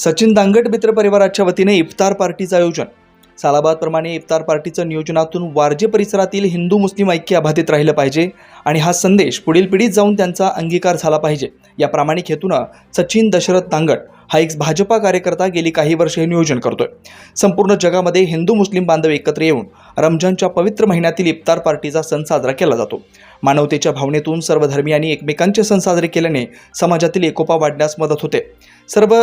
सचिन दांगट मित्र परिवाराच्या वतीने इफ्तार पार्टीचं आयोजन. सालाबादप्रमाणे इफ्तार पार्टीचं नियोजनातून वारजे परिसरातील हिंदू मुस्लिम ऐक्य अबाधित राहिलं पाहिजे आणि हा संदेश पुढील पिढीत जाऊन त्यांचा अंगीकार झाला पाहिजे. या प्रामाणिक हेतूनं सचिन दशरथ दांगट हा एक भाजपा कार्यकर्ता गेली काही वर्ष हे नियोजन करतोय. संपूर्ण जगामध्ये हिंदू मुस्लिम बांधव एकत्र येऊन रमजानच्या पवित्र महिन्यातील इफ्तार पार्टीचा सण साजरा केला जातो. मानवतेच्या भावनेतून सर्व धर्मियांनी एकमेकांचे सण साजरे केल्याने समाजातील एकोपा वाढण्यास मदत होते. सर्व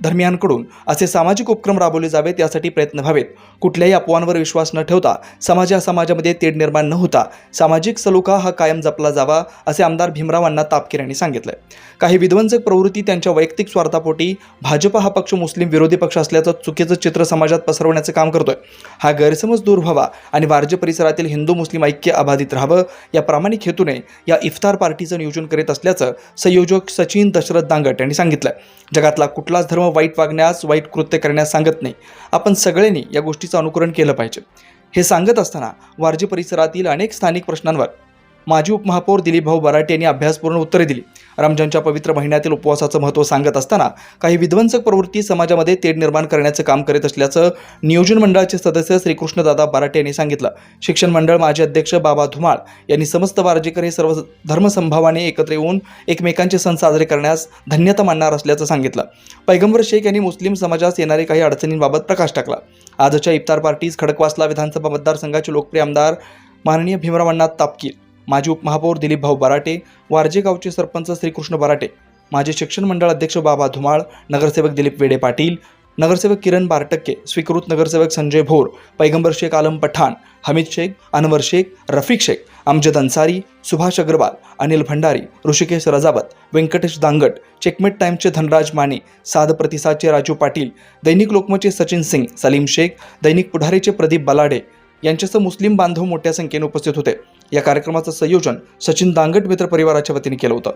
धर्मियांकडून असे सामाजिक उपक्रम राबवले जावेत यासाठी प्रयत्न व्हावेत. कुठल्याही अफवांवर विश्वास न ठेवता समाजा समाजामध्ये तेढ निर्माण न होता सामाजिक सलोखा हा कायम जपला जावा असे आमदार भीमराव अण्णा तापकीर यांनी सांगितलं काही विध्वंसक प्रवृत्ती त्यांच्या वैयक्तिक स्वार्थापोटी भाजप हा पक्ष मुस्लिम विरोधी पक्ष असल्याचं चुकीचं चित्र समाजात पसरवण्याचं काम करतोय. हा गैरसमज दूर व्हावा आणि वारजे परिसरातील हिंदू मुस्लिम ऐक्य अबाधित राहावं या प्रामाणिक हेतूने या इफ्तार पार्टीचं नियोजन करीत असल्याचं संयोजक सचिन दशरथ दांगट यांनी सांगितलं जगातला कुठलाच धर्म वाईट वागण्यास वाईट कृत्य करण्यास सांगत नाही. आपण सगळ्यांनी या गोष्टीचं अनुकरण केलं पाहिजे. हे सांगत असताना वारजे परिसरातील अनेक स्थानिक प्रश्नांवर माजी उपमहापौर दिलीपभाऊ बराटे यांनी अभ्यासपूर्ण उत्तरे दिली. रमजानच्या पवित्र महिन्यातील उपवासाचं महत्त्व सांगत असताना काही विध्वंसक प्रवृत्ती समाजामध्ये तेढ निर्माण करण्याचं काम करीत असल्याचं नियोजन मंडळाचे सदस्य श्रीकृष्णदादा बराटे यांनी सांगितलं. शिक्षण मंडळ माजी अध्यक्ष बाबा धुमाळ यांनी समस्त वारजेकर हे सर्व धर्मसंभावाने एकत्र येऊन एकमेकांचे सण साजरे करण्यास धन्यता मानणार असल्याचं सांगितलं. पैगंबर शेख यांनी मुस्लिम समाजास येणारे काही अडचणींबाबत प्रकाश टाकला. आजच्या इफ्तार पार्टीज खडकवासला विधानसभा मतदारसंघाचे लोकप्रिय आमदार माननीय भीमरावांना तापकीर माजी उपमहापौर दिलीप भाऊ बराटे वारजे गावचे सरपंच श्रीकृष्ण बराटे माजी शिक्षण मंडळ अध्यक्ष बाबा धुमाळ नगरसेवक दिलीप वेडे पाटील नगरसेवक किरण बारटक्के स्वीकृत नगरसेवक संजय भोर पैगंबर शेख आलम पठाण हमीद शेख अनवर शेख रफिक शेख अमजद अन्सारी सुभाष अग्रवाल अनिल भंडारी ऋषिकेश रजावत व्यंकटेश दांगट चेकमेट टाईमचे धनराज माने साध प्रतिसादचे राजू पाटील दैनिक लोकमतचे सचिन सिंग सलीम शेख दैनिक पुढारीचे प्रदीप बलाडे यांच्यासह मुस्लिम बांधव मोठ्या संख्येने उपस्थित होते. या कार्यक्रमाचं संयोजन सचिन दांगट मित्र परिवाराच्या वतीने केलं होतं.